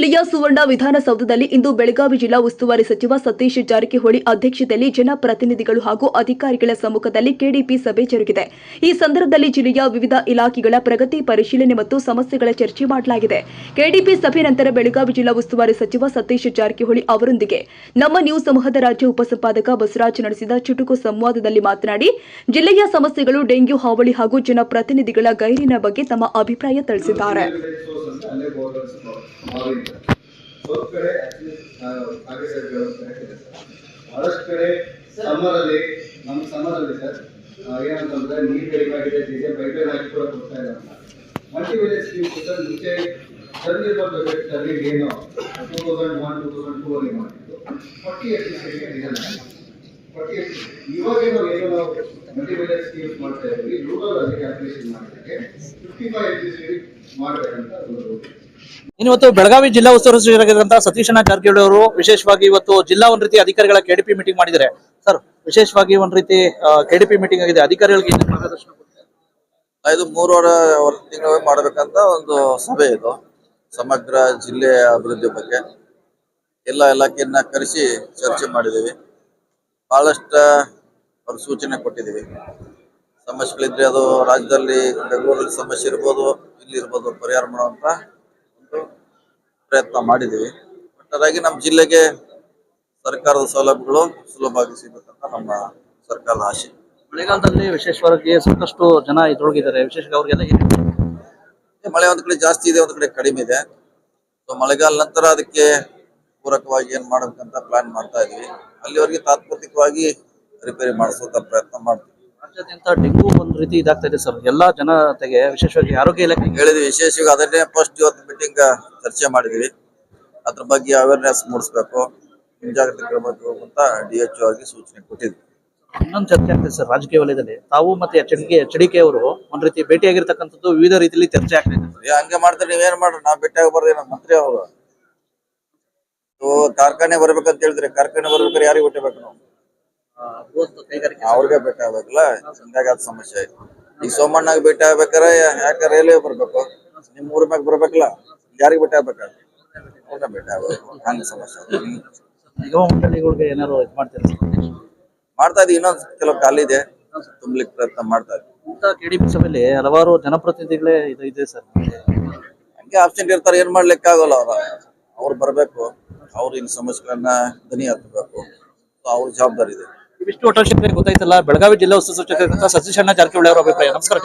ಜಿಲ್ಲೆಯ ಸುವರ್ಣ ವಿಧಾನಸೌಧದಲ್ಲಿ ಇಂದು ಬೆಳಗಾವಿ ಜಿಲ್ಲಾ ಉಸ್ತುವಾರಿ ಸಚಿವ ಸತೀಶ್ ಜಾರಕಿಹೊಳಿ ಅಧ್ಯಕ್ಷತೆಯಲ್ಲಿ ಜನಪ್ರತಿನಿಧಿಗಳು ಹಾಗೂ ಅಧಿಕಾರಿಗಳ ಸಮ್ಮುಖದಲ್ಲಿ ಕೆಡಿಪಿ ಸಭೆ ಜರುಗಿದೆ. ಈ ಸಂದರ್ಭದಲ್ಲಿ ಜಿಲ್ಲೆಯ ವಿವಿಧ ಇಲಾಖೆಗಳ ಪ್ರಗತಿ ಪರಿಶೀಲನೆ ಮತ್ತು ಸಮಸ್ಯೆಗಳ ಚರ್ಚೆ ಮಾಡಲಾಗಿದೆ. ಕೆಡಿಪಿ ಸಭೆ ನಂತರ ಬೆಳಗಾವಿ ಜಿಲ್ಲಾ ಉಸ್ತುವಾರಿ ಸಚಿವ ಸತೀಶ್ ಜಾರಕಿಹೊಳಿ ಅವರೊಂದಿಗೆ ನಮ್ಮ ನ್ಯೂಸ್ ಸಮೂಹದ ರಾಜ್ಯ ಉಪಸಂಪಾದಕ ಬಸವರಾಜ್ ನಡೆಸಿದ ಚುಟುಕು ಸಂವಾದದಲ್ಲಿ ಮಾತನಾಡಿ, ಜಿಲ್ಲೆಯ ಸಮಸ್ಯೆಗಳು ಡೆಂಗ್ಯೂ ಹಾವಳಿ ಹಾಗೂ ಜನಪ್ರತಿನಿಧಿಗಳ ಗೈರಿನ ಬಗ್ಗೆ ತಮ್ಮ ಅಭಿಪ್ರಾಯ ತಿಳಿಸಿದ್ದಾರೆ. ಅಲ್ಲೇ ಬೋರ್ವೆಲ್ಸ್ ಮಾವಿಂದ ಸ್ವಲ್ಪ ಕಡೆ ಹಾಗೆ ಇದೆ. ಸರ್ ಬಹಳಷ್ಟು ಕಡೆ ಸಮರಲ್ಲಿ ನಮ್ಮ ಸಮರಲ್ಲಿ ಸರ್ ಏನಂತಂದ್ರೆ ನೀರು ಕಡಿಮೆ ಆಗಿದೆ ಡೀಸೆಲ್ ಪೈಪ್ ಲೈನ್ ಹಾಕಿ ಕೂಡ ಕೊಡ್ತಾ ಇಲ್ಲ ಮಲ್ಟಿ ವಿಲೇಜ್ ಸ್ಕೀಮ್ ಸರ್ ಮುಂಚೆ ಟರ್ನ್ ಇರ್ಬೇಕು ಟರ್ನಿಂಗ್ ಏನು two thousand one two thousand two ಅಲ್ಲಿ ಮಾಡಿದ್ದು ಫಾರ್ಟಿ ಏಟ್ ಇವಾಗ ನಾವು ಏನು ನಾವು ಮಲ್ಟಿ ವಿಲೇಜ್ ಸ್ಕೀಮ್ಸ್ ಮಾಡ್ತಾ ಇದ್ದೀವಿ ರೂರಲ್ ಅಲ್ಲಿ ಕ್ಯಾಲ್ಕುಲೇಷನ್ ಮಾಡಿದ್ರೆ ಫಿಫ್ಟಿ ಫೈವ್ ಎಚ್ ಮಾಡ್ಬೇಕಂತ ಒಂದು ಇನ್ನಿವತ್ತು ಬೆಳಗಾವಿ ಜಿಲ್ಲಾ ಉಸ್ತುವಾರಿ ಸಚಿವರಾಗಿರುವಂತಹ ಸತೀಶನ ಜಾರಕಿಹೊಳಿ ಅವರು ವಿಶೇಷವಾಗಿ ಇವತ್ತು ಜಿಲ್ಲಾ ಒಂದ್ ರೀತಿ ಅಧಿಕಾರಿಗಳ ಕೆಡಿಪಿ ಮೀಟಿಂಗ್ ಮಾಡಿದ್ದಾರೆ. ಸರ್, ವಿಶೇಷವಾಗಿ ಒಂದ್ ರೀತಿ ಕೆಡಿಪಿ ಮೀಟಿಂಗ್ ಆಗಿದೆ. ಅಧಿಕಾರಿಗಳಿಗೆ? ಇದು ಮೂರುವರೆ ತಿಂಗಳ ಮಾಡಬೇಕಂತ ಒಂದು ಸಭೆ ಇದು. ಸಮಗ್ರ ಜಿಲ್ಲೆಯ ಅಭಿವೃದ್ಧಿ ಬಗ್ಗೆ ಎಲ್ಲ ಇಲಾಖೆಯನ್ನ ಕರೆಸಿ ಚರ್ಚೆ ಮಾಡಿದ್ದೀವಿ. ಬಹಳಷ್ಟು ಅವ್ರ ಸೂಚನೆ ಕೊಟ್ಟಿದ್ದೀವಿ. ಸಮಸ್ಯೆಗಳಿದ್ರೆ ಅದು ರಾಜ್ಯದಲ್ಲಿ ಬೆಂಗಳೂರಲ್ಲಿ ಸಮಸ್ಯೆ ಇರ್ಬೋದು ಇಲ್ಲಿ ಇರ್ಬೋದು ಪರಿಹಾರ ಮಾಡುವಂತ ಒಂದು ಪ್ರಯತ್ನ ಮಾಡಿದ್ದೀವಿ. ಒಟ್ಟಾರಾಗಿ ನಮ್ಮ ಜಿಲ್ಲೆಗೆ ಸರ್ಕಾರದ ಸೌಲಭ್ಯಗಳು ಸುಲಭವಾಗಿ ಸಿಗಬೇಕಂತ ನಮ್ಮ ಸರ್ಕಾರದ ಆಶೆ. ಮಳೆಗಾಲದಲ್ಲಿ ವಿಶೇಷವಾಗಿ ಸಾಕಷ್ಟು ಜನ ಇದ್ರೊಳಗಿದ್ದಾರೆ. ವಿಶೇಷವಾಗಿ ಅವ್ರಿಗೆಲ್ಲ ಏನಿದೆ ಮಳೆ ಒಂದ್ ಕಡೆ ಜಾಸ್ತಿ ಇದೆ ಒಂದ್ ಕಡೆ ಕಡಿಮೆ ಇದೆ. ಸೊ ಮಳೆಗಾಲ ನಂತರ ಅದಕ್ಕೆ ಪೂರಕವಾಗಿ ಏನ್ ಮಾಡಬೇಕಂತ ಪ್ಲಾನ್ ಮಾಡ್ತಾ ಇದೀವಿ. ಅಲ್ಲಿವರೆಗೆ ತಾತ್ಪೂರ್ತಿಕವಾಗಿ ರಿಪೇರಿ ಮಾಡಿಸುವಂತ ಪ್ರಯತ್ನ ಮಾಡ್ತೀವಿ. ರಾಜ್ಯಾದ್ಯಂತ ಡೆಂಗು ಒಂದು ರೀತಿ ಇದಾಗ್ತಾ ಇದೆ ಸರ್. ಎಲ್ಲಾ ಜನತೆಗೆ ವಿಶೇಷವಾಗಿ ಆರೋಗ್ಯ ಇಲಾಖೆ ಹೇಳಿದ್ವಿ ವಿಶೇಷವಾಗಿ ಅದನ್ನೇ ಫಸ್ಟ್ ಇವತ್ತು ಮೀಟಿಂಗ್ ಚರ್ಚೆ ಮಾಡಿದ್ವಿ. ಅದ್ರ ಬಗ್ಗೆ ಅವೇರ್ನೆಸ್ ಮೂಡಿಸ್ಬೇಕು. ಮುಂಜಾಗ್ರತೆ ಕ್ರಮಕ್ಕೆ ಅಂತ ಡಿ ಎಚ್ ಅವರಿಗೆ ಸೂಚನೆ ಕೊಟ್ಟಿದ್ವಿ. ಇನ್ನೊಂದು ಚರ್ಚೆ ಆಗ್ತದೆ ಸರ್ ರಾಜಕೀಯ ವಲಯದಲ್ಲಿ. ತಾವು ಮತ್ತೆ H D H D K ಅವರು ಒಂದ್ ರೀತಿ ಭೇಟಿಯಾಗಿರ್ತಕ್ಕಂಥದ್ದು ವಿವಿಧ ರೀತಿಯಲ್ಲಿ ಚರ್ಚೆ ಆಗ್ತಾ ಇದೆ. ಹಂಗೆ ಮಾಡ್ತಾರೆ ನೀವೇನ್ ಮಾಡ್ರಿ? ನಾವು ಭೇಟಿ ಆಗ್ಬಾರ್ದು ನಮ್ಮ ಮಂತ್ರಿ ಅವರು. ಕಾರ್ಖಾನೆ ಬರ್ಬೇಕಂತ ಹೇಳಿದ್ರೆ ಕಾರ್ಖಾನೆ ಬರ್ಬೇಕಾದ್ರೆ ಯಾರಿಗೆ ಹುಟ್ಟಬೇಕು ನಾವು? ಅವ್ರಿಗೆ ಭೇಟಿ ಆಗ್ಬೇಕಲ್ಲ ಹಿಂಗಾಗಿ ಅದ್ ಸಮಸ್ಯೆ ಆಯ್ತು. ಈಗ ಸೋಮಣ್ಣಾಗ ಭೇಟಿ ಆಗ್ಬೇಕಾರೆ ಯಾಕೆ ರೈಲ್ವೆ ಬರ್ಬೇಕು? ನಿಮ್ ಊರ್ ಮ್ಯಾಗ ಬರ್ಬೇಕಲ್ಲ? ಯಾರಿಗೆ ಭೇಟಿ ಆಗ್ಬೇಕಾದ್ರೆ ಅವ್ರನ್ನ ಭೇಟಿ ಆಗ್ಬೇಕು ಹಂಗ ಸಮಸ್ಯೆ. ನಿಗಮ ಮಂಡಳಿಗಳಿಗೆ ಏನಾದ್ರು ಇದು ಮಾಡ್ತೀರಾ? ಮಾಡ್ತಾ ಇದೀವಿ. ಇನ್ನೊಂದ್ ಕೆಲವು ಖಾಲಿ ಇದೆ. ತುಂಬಲಿಕ್ಕೆ ಪ್ರಯತ್ನ ಮಾಡ್ತಾ ಇದ್ದೀವಿ ಇಂಥ ಕೆಡಿಪಿ ಸಭೆಯಲ್ಲಿ ಹಲವಾರು ಜನಪ್ರತಿನಿಧಿಗಳೇ ಇದು ಇದೆ ಸರ್. ಹಂಗೆ ಆಬ್ಸೆಂಟ್ ಇರ್ತಾರೆ. ಏನ್ ಮಾಡ್ಲಿಕ್ಕೆ ಆಗೋಲ್ಲ ಅವ್ರ. ಅವ್ರು ಬರ್ಬೇಕು. ಅವ್ರ ಸಮಸ್ಯೆಗಳನ್ನ ಧ್ವನಿ ಹತ್ತಬೇಕು. ಅವ್ರ ಜವಾಬ್ದಾರಿ ಇದೆ. ಇವಿಷ್ಟು ಒಟ್ಟಾರೆ ಗೊತ್ತಾಯ್ತಲ್ಲ, ಬೆಳಗಾವಿ ಜಿಲ್ಲಾ ಉಸ್ತುವಾರಿ ಸಚಿವ ಅಣ್ಣ ಜಾರಕಿಹೊಳಿ ಅವರ ಅಭಿಪ್ರಾಯ. ನಮಸ್ಕಾರ.